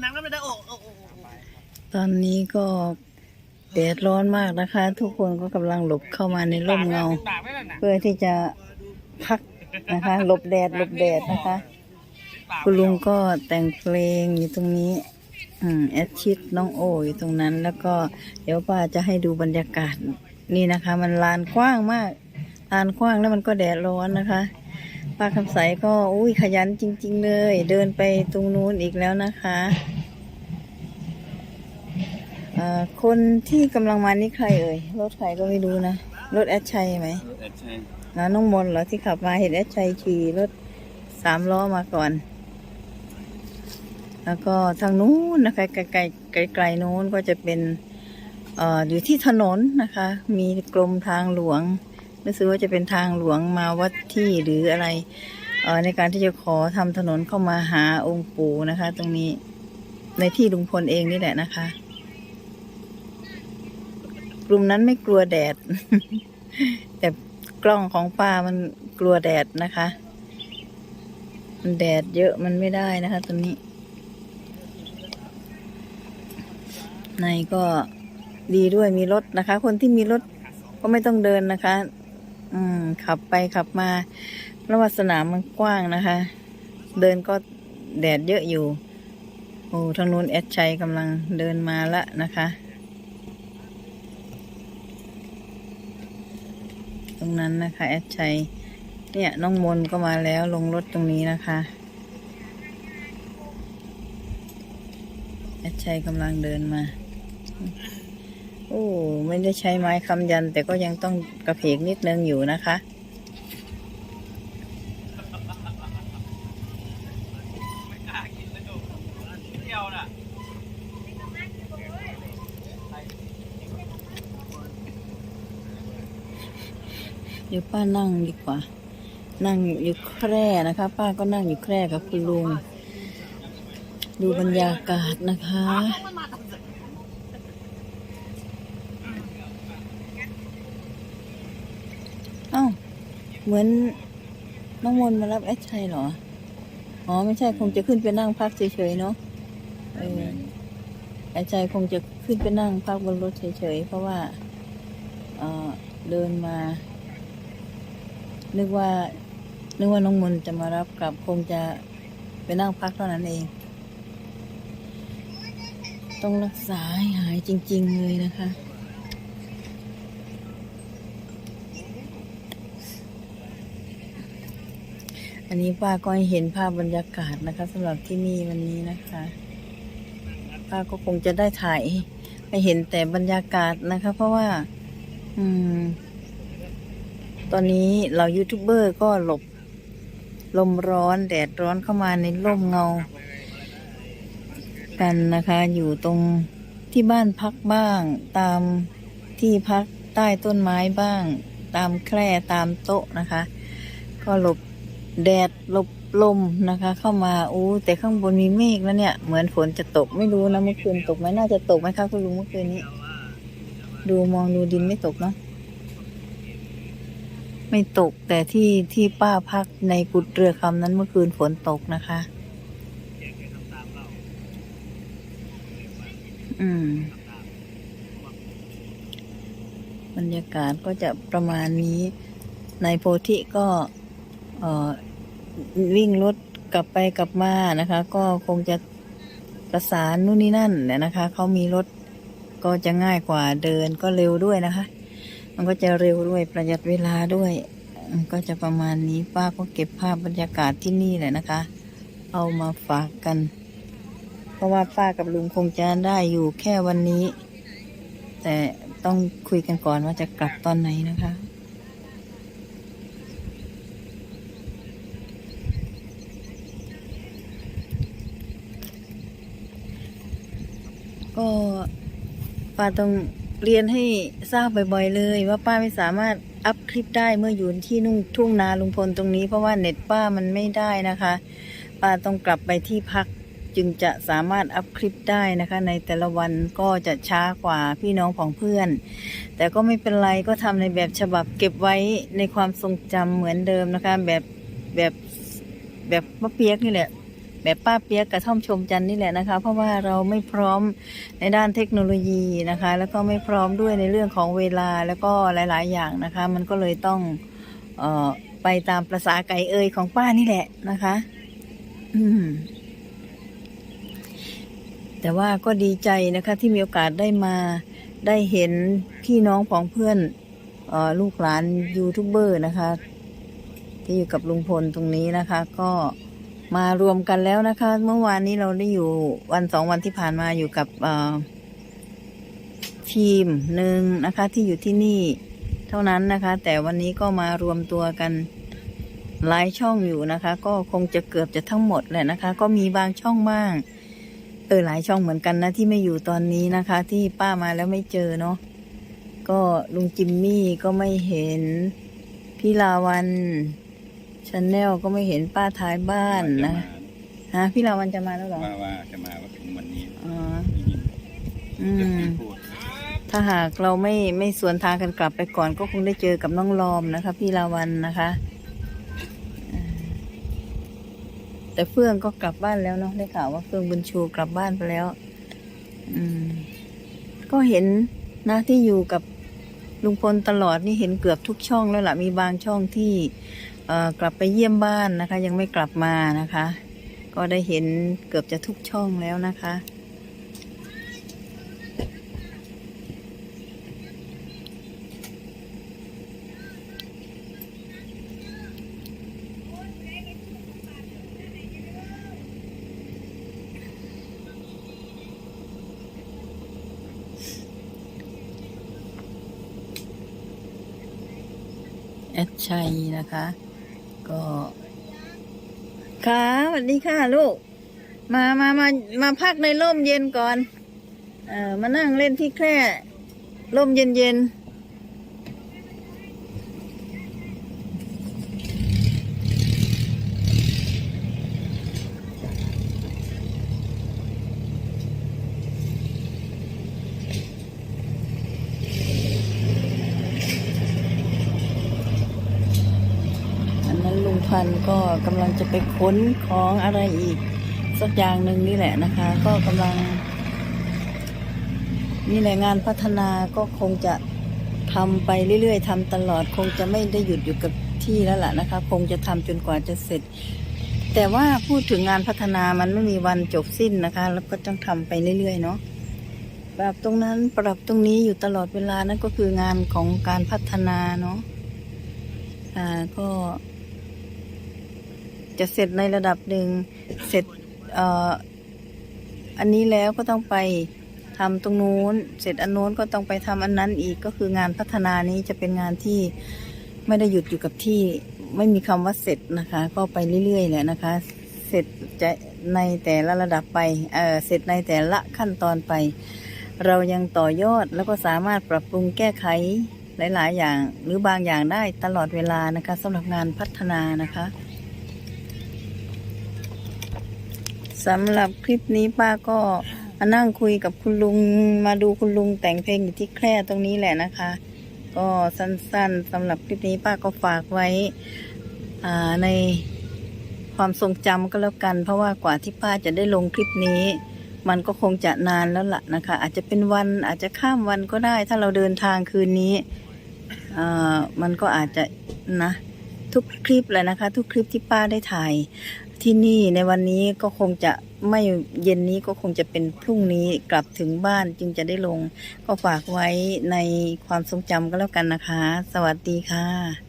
หนังแล้วไม่ได้โอ้โอ้โอ้ตอนนี้ก็แดดร้อนมากนะคะ ทุกคนก็กำลังหลบเข้ามาในร่มเงา ปากไม่ได้นะเพื่อที่จะพักนะคะ หลบแดดหลบแดดนะคะคุณลุงก็แต่งเพลงอยู่ตรงนี้ อืมแอดชิดน้องโออยู่ตรงนั้น แล้วก็เดี๋ยวป้าจะให้ดูบรรยากาศนี่นะคะ มันลานกว้างมาก ลานกว้างแล้วมันก็แดดร้อนนะคะ ป้าคำใสก็อุ้ยขยันจริง ๆ เลย เดินไปตรงนู้นอีกแล้วนะคะเอ่อคนที่กำลังมานี่ใครเอ่ยรถใครก็ไม่รู้นะรถแอดชัยไหมใช่นะน้องมนต์เหรอที่ขับมาเห็นแอดชัยขี่รถสามล้อมาก่อน แล้วก็ทางนู้นนะคะไกลไกลไกลไกลๆนู้นก็จะเป็นเอ่ออยู่ที่ถนนนะคะ มีกรมทางหลวง รู้สึกว่าจะเป็นทางหลวงมาวัดที่หรืออะไรในการที่จะขอทำถนนเข้ามาหาองค์ปู่นะคะ ตรงนี้ในที่ลุงพลเองนี่แหละนะคะ กลุ่มนั้นไม่กลัวแดด แต่กล้องของป้ามันกลัวแดดนะคะ มันแดดเยอะมันไม่ได้นะคะตรงนี้ ในก็ดีด้วยมีรถนะคะ คนที่มีรถก็ไม่ต้องเดินนะคะ อืมขับไปขับมาระว่าสนามมันกว้างนะคะ เดินก็แดดเยอะอยู่ โอ้ทางนู้นแอดชัยกำลังเดินมาละนะคะ ตรงนั้นนะคะ แอดชัย เนี่ยน้องมนก็มาแล้วลงรถตรงนี้นะคะ แอดชัยกำลังเดินมา โอ้ไม่ได้ใช้ไม้คำยัน แต่ก็ยังต้องกระเพกนิดนึงอยู่นะคะไม่กล้ากินเลยโอ้เที่ยวน่ะเดี๋ยวป้านั่งดีกว่า นั่งอยู่แคร่นะคะ ป้าก็นั่งอยู่แคร่กับคุณลุง ดูบรรยากาศนะคะ เอ้า เหมือนน้องมนต์มารับแอดชัยเหรอ อ๋อ ไม่ใช่คงจะขึ้นไปนั่งพักเฉยๆเนาะเออแอดชัยคงจะขึ้นไปนั่งพักบนรถเฉยๆเพราะว่าเอ่อเดินมา นึกว่านึกว่าน้องมนต์จะมารับกลับคงจะไปนั่งพักเท่านั้นเอง ต้องรักษาให้หายจริง ๆ เลยนะคะ อันนี้ป้าก็เห็นภาพบรรยากาศนะคะสำหรับที่นี่วันนี้นะคะ ป้าก็คงจะได้ถ่ายให้เห็นแต่บรรยากาศนะคะ เพราะว่า อืม ตอนนี้เรายูทูบเบอร์ก็หลบ ลมร้อนแดดร้อนเข้ามาในร่มเงา กันนะคะ อยู่ตรงที่บ้านพักบ้าง ตามที่พักใต้ต้นไม้บ้าง ตามแคร่ตามโต๊ะนะคะ ก็หลบ แดดลบลมนะคะ เข้ามาอู้แต่ข้างบนมีเมฆแล้วเนี่ย เหมือนฝนจะตกไม่รู้นะเมื่อคืนตกไหมน่าจะตกไหมคะคุณลุงเมื่อคืนนี้ ดูมองดูดินไม่ตกเนาะไม่ตกแต่ที่ที่ป้าพักในกุดเรือคำนั้นเมื่อคืนฝนตกนะคะ อืมบรรยากาศก็จะประมาณนี้ ในโพธิก็ เอ่อ วิ่งรถกลับไปกลับมานะคะ ก็คงจะประสานนู่นนี่นั่นเนี่ยนะคะเขามีรถก็จะง่ายกว่าเดินก็เร็วด้วยนะคะ มันก็จะเร็วด้วยประหยัดเวลาด้วย ก็จะประมาณนี้ป้าก็เก็บภาพบรรยากาศที่นี่แหละนะคะ เอามาฝากกัน เพราะว่าป้ากับลุงคงจะได้อยู่แค่วันนี้ แต่ต้องคุยกันก่อนว่าจะกลับตอนไหนนะคะ ก็ ป้าต้องเรียนให้ทราบบ่อยๆเลย ว่าป้าไม่สามารถอัพคลิปได้เมื่ออยู่ที่นุ่งทุ่งนาลุงพลตรงนี้ เพราะว่าเน็ตป้ามันไม่ได้นะคะ ป้าต้องกลับไปที่พักจึงจะสามารถอัพคลิปได้นะคะ ในแต่ละวันก็จะช้ากว่าพี่น้องของเพื่อน แต่ก็ไม่เป็นไรก็ทำในแบบฉบับเก็บไว้ในความทรงจำเหมือนเดิมนะคะ แบบแบบแบบมะเปียกนี่แหละ แบบป้าเปียกกระท่อมชมจันนี่แหละนะคะ เพราะว่าเราไม่พร้อมในด้านเทคโนโลยีนะคะ แล้วก็ไม่พร้อมด้วยในเรื่องของเวลาแล้วก็หลาย ๆ อย่างนะคะ มันก็เลยต้องออไปตามประษาไก่เอยของป้านี่แหละนะคะแต่ว่าก็ดีใจนะคะ ที่มีโอกาสได้มาได้เห็นพี่น้องของเพื่อนออลูกหลานยูทูบเบอร์นะคะ ที่อยู่กับลุงพลตรงนี้นะคะ ก็ มารวมกันแล้วนะคะ เมื่อวานนี้เราได้อยู่วันสองวันที่ผ่านมาอยู่กับทีมหนึ่งนะคะ ที่อยู่ที่นี่เท่านั้นนะคะ แต่วันนี้ก็มารวมตัวกันหลายช่องอยู่นะคะ ก็คงจะเกือบจะทั้งหมดแหละนะคะ ก็มีบางช่องบ้างเออหลายช่องเหมือนกันนะ ที่ไม่อยู่ตอนนี้นะคะ ที่ป้ามาแล้วไม่เจอเนาะก็ลุงจิมมี่ก็ไม่เห็นพี่ลาวัน ชาแนลก็ไม่เห็นป้าท้ายบ้านนะฮะพี่ลาวันจะมาแล้วเหรอว่าว่าจะมาว่าถึงวันนี้อ๋อได้ยินอืมพูดถ้าหากเราไม่ไม่สวนทางกันกลับไปก่อน ก็คงได้เจอกับน้องลอมนะคะ พี่ลาวันนะคะอ่าแต่เฟื่องก็กลับบ้านแล้วเนาะได้ข่าวว่าเฟื่องบุญชูกลับบ้านไปแล้ว อืม ก็เห็นนะที่อยู่กับลุงพลตลอดนี่เห็นเกือบทุกช่องแล้วล่ะมีบางช่องที่เอ่อ กลับไปเยี่ยมบ้านนะคะ ยังไม่กลับมานะคะ ก็ได้เห็นเกือบจะทุกช่องแล้วนะคะแอดชัยนะคะ ก็ค่ะสวัสดีค่ะลูก มามามามาพักในร่มเย็นก่อน เออมานั่งเล่นที่แคร่ร่มเย็นเย็นอันนั้นลุง พันธ์ก็กำลังจะไปค้นของอะไรอีก สักอย่างหนึ่งนี่แหละนะคะ ก็กำลังนี่แหละงานพัฒนาก็คงจะทำไปเรื่อยๆทำตลอด คงจะไม่ได้หยุดอยู่กับที่แล้วล่ะนะคะ คงจะทำจนกว่าจะเสร็จ แต่ว่าพูดถึงงานพัฒนามันไม่มีวันจบสิ้นนะคะ แล้วก็ต้องทำไปเรื่อยๆเนาะปรับตรงนั้นปรับตรงนี้อยู่ตลอดเวลานั่นก็คืองานของการพัฒนาเนาะอ่าก็ จะเสร็จในระดับหนึ่งเสร็จออันนี้แล้วก็ต้องไปทำตรงนู้น เสร็จอันโน้นก็ต้องไปทำอันนั้นอีกก็คืองานพัฒนานี้จะเป็นงานที่ไม่ได้หยุดอยู่กับที่ไม่มีคำว่าเสร็จนะคะ ก็ไปเรื่อยๆแหละนะคะ เสร็จจะในแต่ละระดับไปเเสร็จในแต่ละขั้นตอนไป เรายังต่อยอดแล้วก็สามารถปรับปรุงแก้ไขหลาย ๆ อย่างหรือบางอย่างได้ตลอดเวลานะคะสำหรับงานพัฒนานะคะ สำหรับคลิปนี้ป้าก็มานั่งคุยกับคุณลุงมาดูคุณลุงแต่งเพลงอยู่ที่แคร่ตรงนี้แหละนะคะ ก็สั้นๆสำหรับคลิปนี้ป้าก็ฝากไว้ในความทรงจำก็แล้วกัน เพราะว่ากว่าที่ป้าจะได้ลงคลิปนี้ มันก็คงจะนานแล้วล่ะนะคะ อาจจะเป็นวันอาจจะข้ามวันก็ได้ ถ้าเราเดินทางคืนนี้มันก็อาจจะนะทุกคลิปแหละนะคะ ทุกคลิปที่ป้าได้ถ่าย ที่นี่ในวันนี้ก็คงจะไม่เย็นนี้ก็คงจะเป็นพรุ่งนี้กลับถึงบ้านจึงจะได้ลง ก็ฝากไว้ในความทรงจำก็แล้วกันนะคะ สวัสดีค่ะ